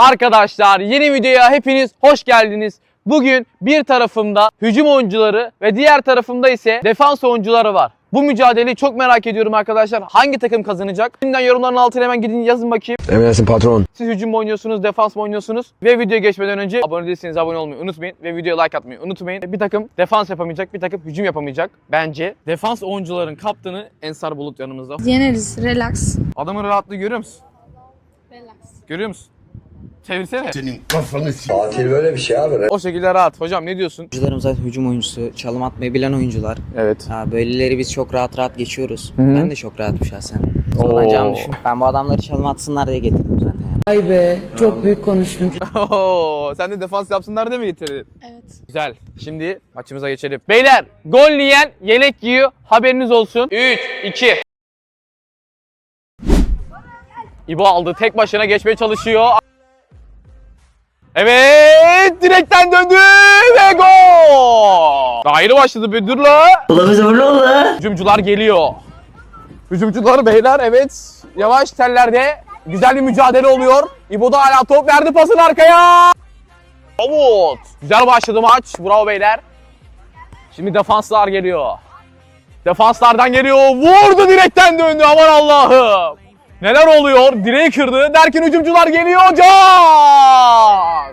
Arkadaşlar yeni videoya hepiniz hoş geldiniz. Bugün bir tarafımda hücum oyuncuları ve diğer tarafımda ise defans oyuncuları var. Bu mücadeleyi çok merak ediyorum arkadaşlar. Hangi takım kazanacak? Şimdiden yorumların altına hemen gidin yazın bakayım. Emresin patron. Siz hücum mu oynuyorsunuz, defans mı oynuyorsunuz? Ve videoya geçmeden önce abone değilseniz abone olmayı unutmayın ve videoya like atmayı unutmayın. Bir takım defans yapamayacak, bir takım hücum yapamayacak bence. Defans oyuncuların kaptanı Ensar Bulut yanımızda. Yeneriz. Relax. Adamın rahatlığı görüyor musun? Relax. Görüyor musun? Çevirsene. Tatil böyle bir şey abi. O şekilde rahat. Hocam ne diyorsun? Oyuncularım zaten hücum oyuncusu, çalım atmayı bilen oyuncular. Evet. Ha, böyleleri biz çok rahat rahat geçiyoruz. Hı. Ben de çok rahatım şahsen. Zorlanacağımı düşünüyorum. Ben bu adamları çalım atsınlar diye getirdim zaten. Ay be çok büyük konuştun. Oo, sen de defans yapsınlar diye mi getirdin? Evet. Güzel. Şimdi maçımıza geçelim. Beyler gol yiyen yelek giyiyor. Haberiniz olsun. 3, 2. İbo aldı. Tek başına geçmeye çalışıyor. Evet. Direkten döndü ve gol. Daha yeni başladı bir dur la. Hücumcular geliyor. Hücumcular beyler evet. Yavaş tellerde. Güzel bir mücadele oluyor. İbo da hala top verdi pasını arkaya. Umut. Güzel başladı maç. Bravo beyler. Şimdi defanslar geliyor. Defanslardan geliyor. Vurdu direkten döndü. Aman Allah'ım. Neler oluyor? Direği kırdı. Derken hücumcular geliyor. Can!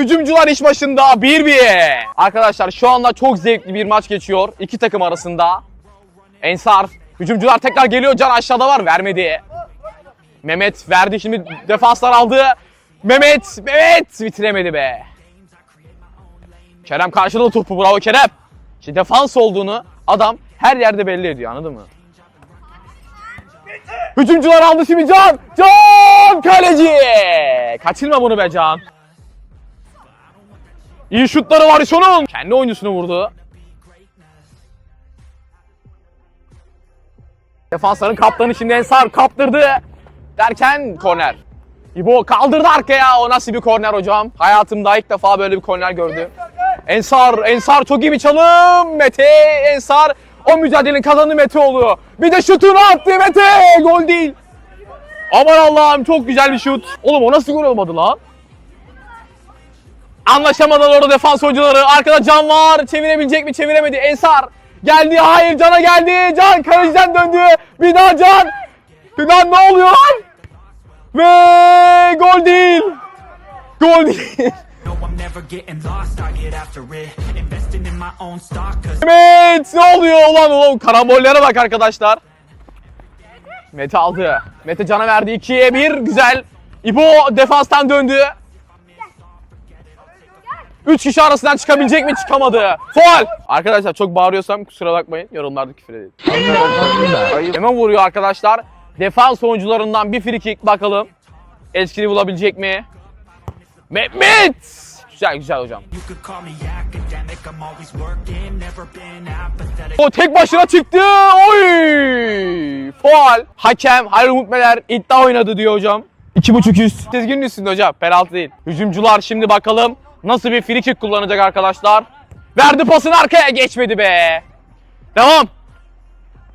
Hücumcular iş başında 1-1. Arkadaşlar şu anda çok zevkli bir maç geçiyor. iki takım arasında. Ensar. Hücumcular tekrar geliyor. Can aşağıda var. Vermedi. Mehmet verdi. Şimdi defanslar aldı. Mehmet. Mehmet. Bitiremedi be. Kerem karşıladı topu. Bravo Kerem. Şimdi defans olduğunu adam her yerde belli ediyor. Anladın mı? Hücumcular aldı şimdi Can. Can kaleci. Kaçırma bunu be Can. İyi şutları var şunun. Kendi oyuncusunu vurdu. Defansların kaptanı şimdi Ensar kaptırdı. Derken korner. İbo kaldırdı arkaya. O nasıl bir korner hocam? Hayatımda ilk defa böyle bir korner gördüm. Ensar, Ensar çok iyi bir çalım. Mete, Ensar. O mücadelenin kazanı Mete oluyor. Bir de şutunu attı Mete. Gol değil. Aman Allah'ım çok güzel bir şut. Oğlum o nasıl gol olmadı lan? Anlaşamadan orada defans oyuncuları. Arkada Can var. Çevirebilecek mi? Çeviremedi. Ensar. Geldi. Hayır Can'a geldi. Can kaleciden döndü. Bir daha Can. Daha ne oluyor lan? Ve gol değil. Gol değil. Evet ne oluyor ulan ulan karambollere bak arkadaşlar. Mete aldı. Mete Can'a verdi 2'ye 1 güzel. İbo defanstan döndü. 3 kişi arasından çıkabilecek mi? Çıkamadı. Faul. Arkadaşlar çok bağırıyorsam kusura bakmayın. Yorumlarda küfür edin. Hemen vuruyor arkadaşlar. Defans oyuncularından bir free kick bakalım. Etkili bulabilecek mi? Mehmet! Güzel güzel hocam. O tek başına çıktı. Oy! Faal. Hakem Halil Umutmeler iddia oynadı diyor hocam. 2.5 üst. Çizginin üstünde hocam. Penaltı değil. Hücumcular şimdi bakalım nasıl bir free kick kullanacak arkadaşlar. Verdi pasını arkaya geçmedi be. Devam.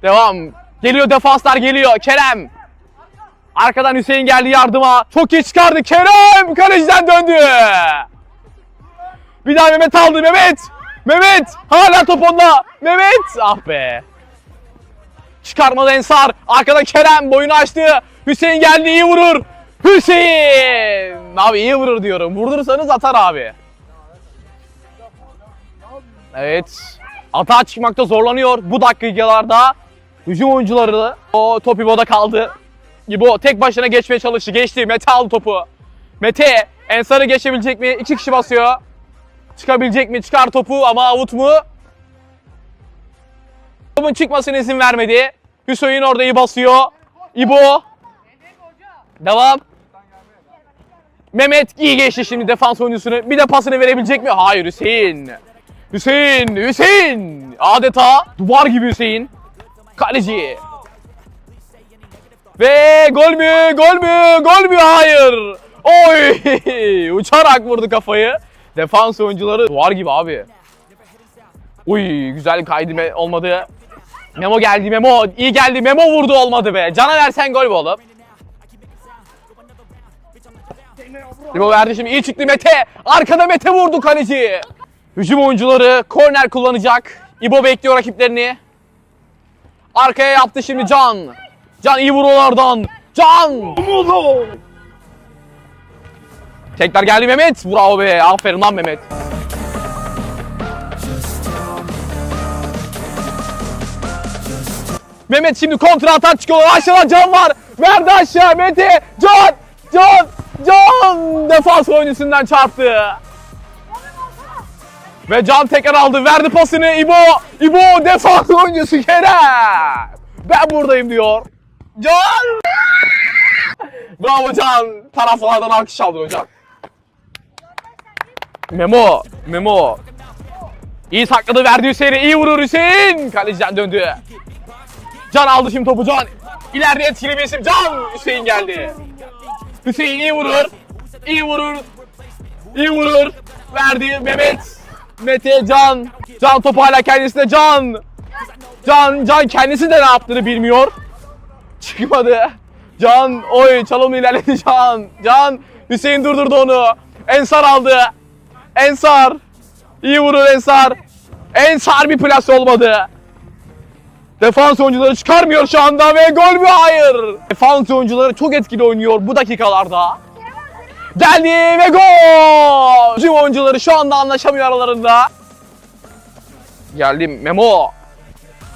Devam. Geliyor defanslar geliyor. Kerem. Arkadan Hüseyin geldi yardıma. Çok iyi çıkardı. Kerem kaleciden döndü. Bir daha Mehmet aldı Mehmet. Mehmet hala top onda. Mehmet ah be. Çıkarmadı Ensar. Arkada Kerem boyunu açtı. Hüseyin geldi iyi vurur. Hüseyin. Abi iyi vurur diyorum. Vurdursanız atar abi. Evet. Atağa çıkmakta zorlanıyor bu dakikalarda. Hücum oyuncuları o top İbo'da kaldı. İbo tek başına geçmeye çalıştı. Geçti. Mete aldı topu. Mete Ensar'ı geçebilecek mi? İki kişi basıyor. Çıkabilecek mi? Çıkar topu ama avut mu? Topun çıkmasına izin vermedi. Hüseyin orada iyi basıyor. İbo. Devam. Mehmet iyi geçti şimdi defans oyuncusunu. Bir de pasını verebilecek mi? Hayır Hüseyin. Hüseyin, Hüseyin. Adeta duvar gibi Hüseyin. Kaleci. Ve gol mü? Gol mü? Gol mü? Hayır. Oy! Uçarak vurdu kafayı. Defans oyuncuları duvar gibi abi. Uy güzel kaydı olmadı. Memo geldi Memo. iyi geldi Memo vurdu olmadı be. Cana versen gol be oğlum. İbo verdi şimdi iyi çıktı Mete. Arkada Mete vurdu kaleci. Hücum oyuncuları korner kullanacak. İbo bekliyor rakiplerini. Arkaya yaptı şimdi Can. Can iyi vuruyorlardan. Can. Tekrar geldi Mehmet. Bravo be. Aferin lan Mehmet. Mehmet şimdi kontra atak çıkıyor. Aşağıda Can var. Verdi aşağı Mete. Can. Can. Can. Defans oyuncusundan çarptı. Ve Can tekrar aldı. Verdi pasını. İbo. İbo defans oyuncusu Kerem. Ben buradayım diyor. Can. Bravo Can. Taraflardan alkış aldın hocam. Memo. Memo. İyi sakladı verdi Hüseyin'e. İyi vurur Hüseyin. Kaleciden döndü. Can aldı şimdi topu Can. İleride etkili bir Can. Hüseyin geldi. Hüseyin iyi vurur. İyi vurur. İyi vurur. Verdi Mehmet. Mete Can. Can topu hala kendisinde Can. Can Can kendisi de ne yaptığını bilmiyor. Çıkmadı. Can oy çalımla ilerledi Can. Can Hüseyin durdurdu onu. Ensar aldı. Ensar. İyi vurur Ensar. Ensar bir plas olmadı. Defans oyuncuları çıkarmıyor şu anda ve gol mü? Hayır. Defans oyuncuları çok etkili oynuyor bu dakikalarda. Geldi ve gol. Hücum oyuncuları şu anda anlaşamıyor aralarında. Geldi Memo.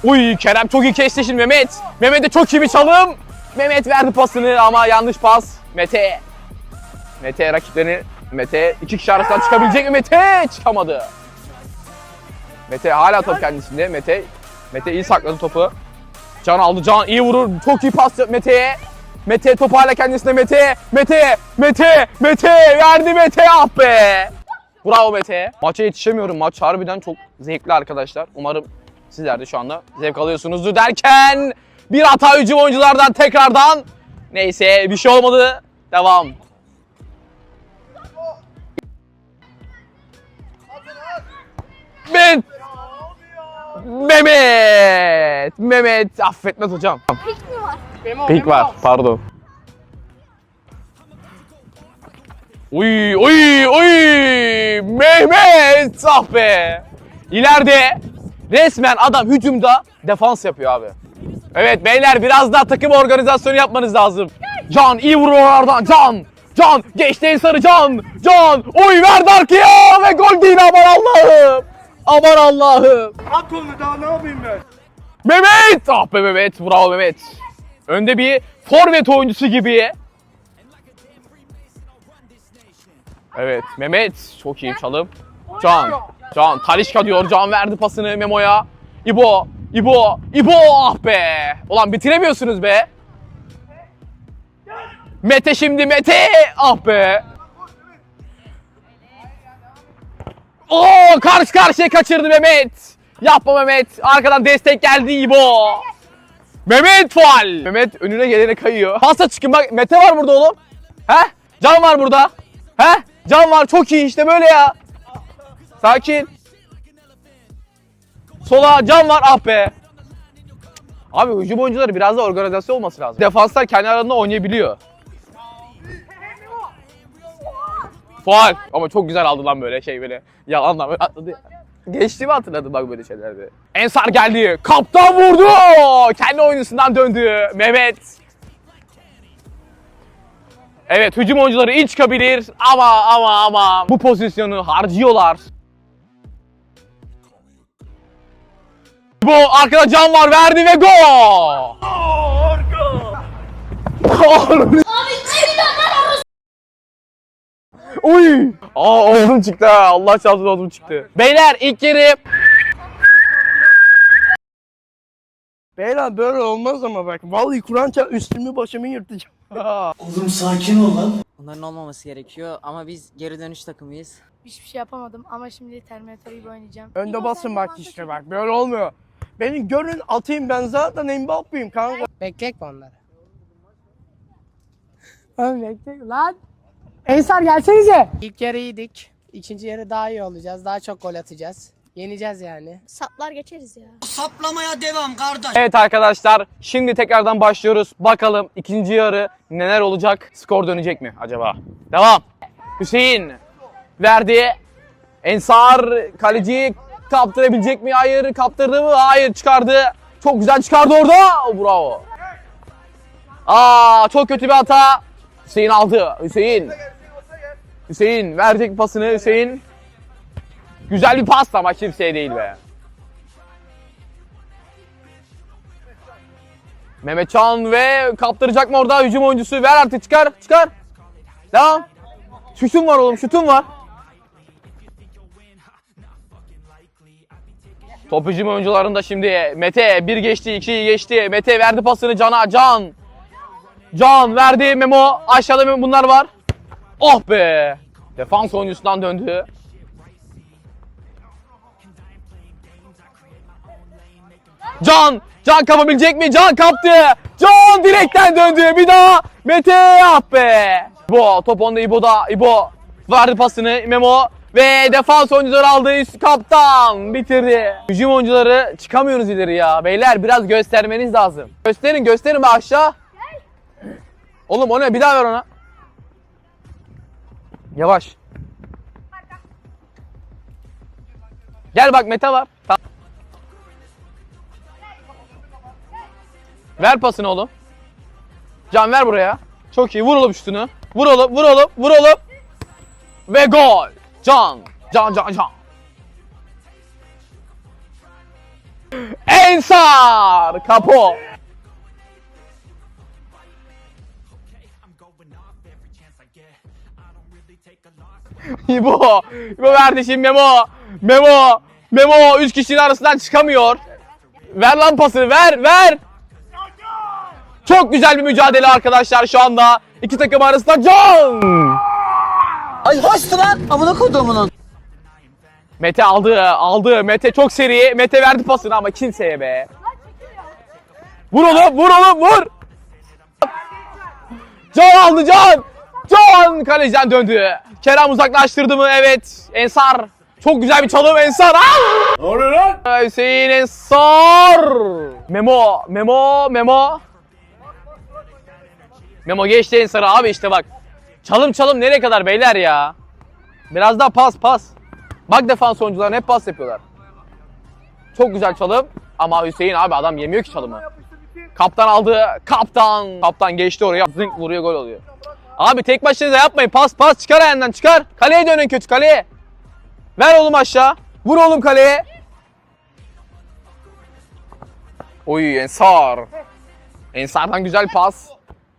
Uy Kerem çok iyi kesti şimdi Mehmet. Mehmet'e çok iyi bir çalım. Mehmet verdi pasını ama yanlış pas. Mete. Mete rakiplerini Mete iki kişi arasından çıkabilecek mi Mete? Çıkamadı. Mete hala top kendisinde. Mete Mete iyi sakladı topu. Can aldı. Can iyi vurur. Çok iyi pas Mete'ye. Mete topu hala kendisinde Mete. Mete. Mete. Mete. Verdi Mete. Ah be. Bravo Mete. Maça yetişemiyorum. Maç harbiden çok zevkli arkadaşlar. Umarım sizler de şu anda zevk alıyorsunuzdur derken bir hata hücum oyunculardan tekrardan. Neyse bir şey olmadı. Devam. Ben Mehmet! Mehmet affetmez hocam. Pik var, pardon. Uy uy uy! Mehmet! Ah be! İleride resmen adam hücumda defans yapıyor abi. Evet beyler biraz daha takım organizasyonu yapmanız lazım. Can iyi oradan Can! Can! Geçti Ensar'ı Can! Can! Oy verdi arkaya ve gol değil aman Allah'ım! Aman Allah'ım! At onu daha ne yapayım ben? Mehmet! Ah be Mehmet, bravo Mehmet. Önde bir forvet oyuncusu gibi. Evet, Mehmet çok iyi çalım. Can, Can, Talişka diyor. Can verdi pasını Memo'ya. İbo, İbo, İbo ah be. Ulan bitiremiyorsunuz be. Mete şimdi Mete. Ah be. Oo karşı karşıya kaçırdı Mehmet. Yapma Mehmet. Arkadan destek geldi İbo. Mehmet faal. Mehmet önüne gelene kayıyor. Pasta çıkın bak Mete var burada oğlum. He? Can var burada. He? Can var çok iyi işte böyle ya. Sakin. Sola can var ah be. Abi hücum oyuncuları biraz da organizasyon olması lazım. Defanslar kendi aralarında oynayabiliyor. Faal. Ama çok güzel aldı lan böyle şey böyle. Yalanla böyle atladı. Geçtiğimi hatırladım bak böyle şeylerde. Ensar geldi. Kaptan vurdu. Kendi oyuncusundan döndü. Mehmet. Evet hücum oyuncuları iyi çıkabilir ama ama ama bu pozisyonu harcıyorlar. Bu arkada can var verdi ve gol. Oğlum. Uy! Aa oğlum çıktı ha. Allah çarpsın oğlum çıktı. Beyler ilk yarı Beyler böyle olmaz ama bak. Vallahi Kur'an çarp üstümü başımı yırtacağım. Bunların olmaması gerekiyor ama biz geri dönüş takımıyız. Hiçbir şey yapamadım ama şimdi Terminator gibi oynayacağım. Önde basın bak işte bak. Böyle olmuyor. Beni görün atayım ben zaten Mbappe'yim kanka. Beklek mi onları? Oğlum beklek lan. Ensar gelsenize. İlk yarı iyiydik. İkinci yarı daha iyi olacağız. Daha çok gol atacağız. Yeneceğiz yani. Saplar geçeriz ya. Evet arkadaşlar şimdi tekrardan başlıyoruz. Bakalım ikinci yarı neler olacak? Skor dönecek mi acaba? Devam. Hüseyin verdi. Ensar kaleciyi kaptırabilecek mi? Hayır. Kaptırdı mı? Hayır. Çıkardı. Çok güzel çıkardı orada. Bravo. Aa çok kötü bir hata. Hüseyin aldı. Hüseyin. Hüseyin verecek pasını. Hüseyin. Güzel bir pas ama kimseye değil be. Mehmetcan ve kaptıracak mı orada hücum oyuncusu? Ver artık çıkar çıkar. Devam. Şutun var oğlum şutun var. Top hücum oyuncularında şimdi Mete bir geçti iki geçti. Mete verdi pasını Can'a Can. Can verdi Memo. Aşağıda Memo bunlar var. Oh be. Defans oyuncusundan döndü. Can! Can kapabilecek mi? Can kaptı! Can direkten döndü. Bir daha Mete ah be! İbo top onda İbo'da. İbo verdi pasını Memo ve defans oyuncuları aldı. Üst kaptan bitirdi. Hücum oyuncuları çıkamıyoruz ileri ya. Beyler biraz göstermeniz lazım. Gösterin gösterin aşağı. Oğlum o ne? Bir daha ver ona. Yavaş. Gel bak Mete var. Ver pasını oğlum. Can ver buraya. Çok iyi. Vur oğlum şutunu. Vur oğlum, vur oğlum, vur oğlum. Ve gol. Can. Can, can, can. Ensar. Kapo. İbo. İbo verdi şimdi Memo. Memo. Memo 3 kişinin arasından çıkamıyor. Ver lan pası ver ver. Çok güzel bir mücadele arkadaşlar şu anda. İki takım arasında Can. Ay hoştu lan amına koduğumunun. Mete aldı, aldı. Mete çok seri. Mete verdi pasını ama kimseye be. Vur oğlum, vur oğlum, vur. Can aldı Can. Can kaleciden döndü. Kerem uzaklaştırdı mı? Evet. Ensar. Çok güzel bir çalım Ensar. Ah! Ne oluyor lan? Hüseyin Ensar. Memo, Memo, Memo. Memo geçti Ensar'a abi işte bak. Çalım çalım nereye kadar beyler ya? Biraz daha pas pas. Bak defans oyuncuları hep pas yapıyorlar. Çok güzel çalım. Ama Hüseyin abi adam yemiyor ki çalımı. Kaptan aldı. Kaptan. Kaptan geçti oraya. Zınk vuruyor gol oluyor. Abi tek başınıza yapmayın. Pas pas çıkar ayağından çıkar. Kaleye dönün kötü kaleye. Ver oğlum aşağı. Vur oğlum kaleye. Oy Ensar. Ensar'dan güzel pas.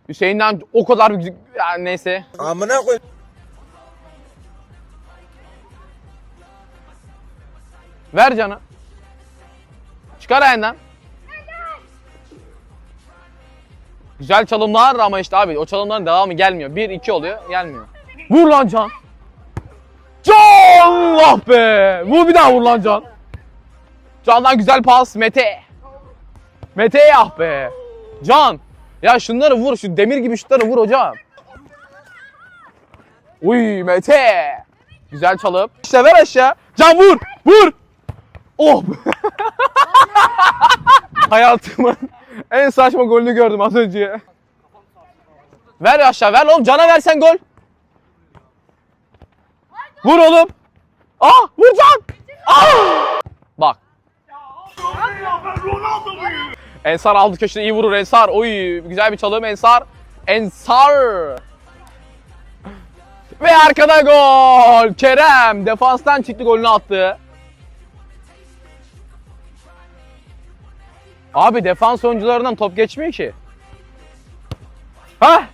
Hüseyin'den o kadar. Yani neyse. Amına koy. Ver canı. Çıkar ayağından. Güzel çalımlar ama işte abi o çalımların devamı gelmiyor. 1-2 oluyor gelmiyor. Vur lan Can. Can! Allah be! Vur bir daha vur lan Can. Can'dan güzel pas Mete. Mete ah be. Can. Ya şunları vur şu demir gibi şutları vur hocam. Uy Mete. Güzel çalıp. İşte ver aşağı. Can vur. Vur. Oh. Hayatımın en saçma golünü gördüm az önce. Ver aşağı ver oğlum cana versen gol. Vur oğlum. Ah vur can. Ah. Bak. Ensar aldı köşede iyi vurur Ensar. Oy güzel bir çalım Ensar. Ensar. Ve arkada gol. Kerem defanstan çıktı golünü attı. Abi defans oyuncularından top geçmiyor ki. Ha?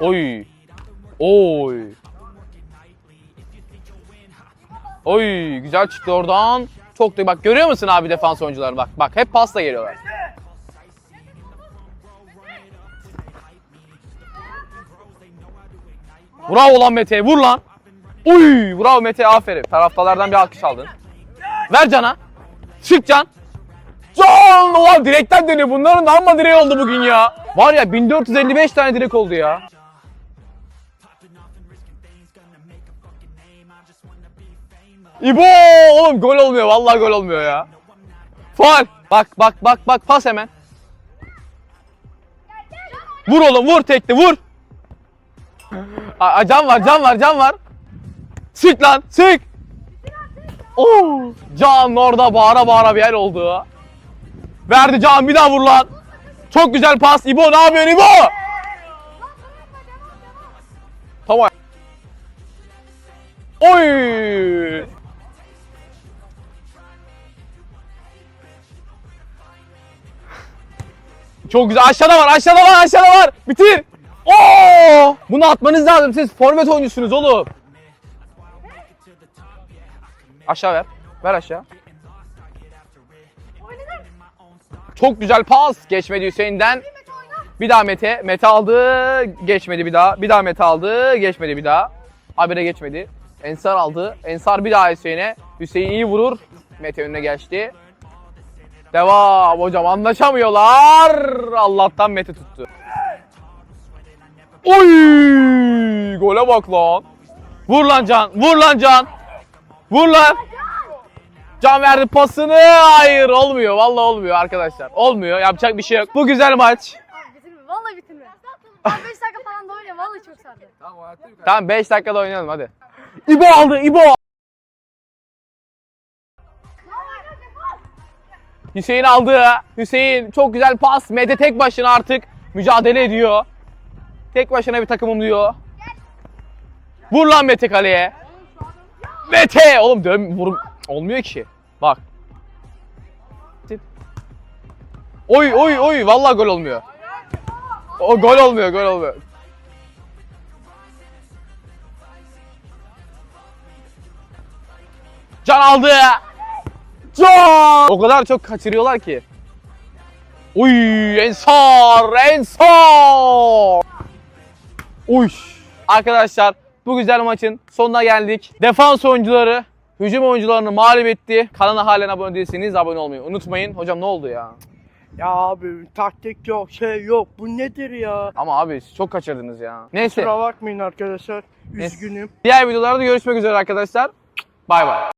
Oy. Oy. Oy güzel çıktı oradan. Çok da bak görüyor musun abi defans oyuncuları bak bak hep pasla geliyorlar. Bravo lan Mete vur lan. Uy bravo Mete aferin. Taraftarlardan bir alkış aldın. Ver Can'a. Çık Can. Can! Ulan direkten dönüyor. Bunların amma direği oldu bugün ya. Var ya 1455 tane direk oldu ya. İbo oğlum gol olmuyor vallahi gol olmuyor ya. Faul. Bak bak bak bak pas hemen. Vur oğlum vur tekte vur. Aa, can var can var can var. Sık lan sık. Oo, can orada bağıra bağıra bir yer oldu. Verdi Can bir daha vur lan. Çok güzel pas. İbo ne yapıyorsun İbo? Tamam. Oy! Çok güzel. Aşağıda var, aşağıda var, aşağıda var. Bitir. Oo! Bunu atmanız lazım. Siz forvet oyuncusunuz oğlum. Aşağı ver. Ver aşağı. Çok güzel pas. Geçmedi Hüseyin'den. Bir daha Mete. Mete aldı. Geçmedi bir daha. Bir daha Mete aldı. Geçmedi bir daha. Habire geçmedi. Ensar aldı. Ensar bir daha Hüseyin'e. Hüseyin iyi vurur. Mete önüne geçti. Devam hocam anlaşamıyorlar. Allah'tan Mete tuttu. Oy! Gole bak lan. Vur lan Can. Vur lan Can. Vur lan. Can verdi pasını. Hayır olmuyor. Vallahi olmuyor arkadaşlar. Olmuyor. Yapacak bir şey yok. Bu güzel maç. Abi bitirme. Abi 5 dakika falan da oyna. Vallahi çok sardı. Tamam 5 dakikada oynayalım hadi. İbo aldı İbo. Hüseyin aldı. Hüseyin çok güzel pas. Mete tek başına artık mücadele ediyor. Tek başına bir takımım diyor. Vur lan Mete kaleye. Mete! Oğlum dön vur olmuyor ki. Bak. Oy oy oy vallahi gol olmuyor. O gol olmuyor, gol olmuyor. Can aldı. Can! O kadar çok kaçırıyorlar ki. Uy Ensar! Ensar! Uy! Arkadaşlar bu güzel maçın sonuna geldik. Defans oyuncuları hücum oyuncularını mağlup etti. Kanala halen abone değilseniz abone olmayı unutmayın. Hocam ne oldu ya? Ya abi taktik yok şey yok. Bu nedir ya? Ama abi çok kaçırdınız ya. Neyse. Kusura bakmayın arkadaşlar. Üzgünüm. Diğer videolarda görüşmek üzere arkadaşlar. Bay bay.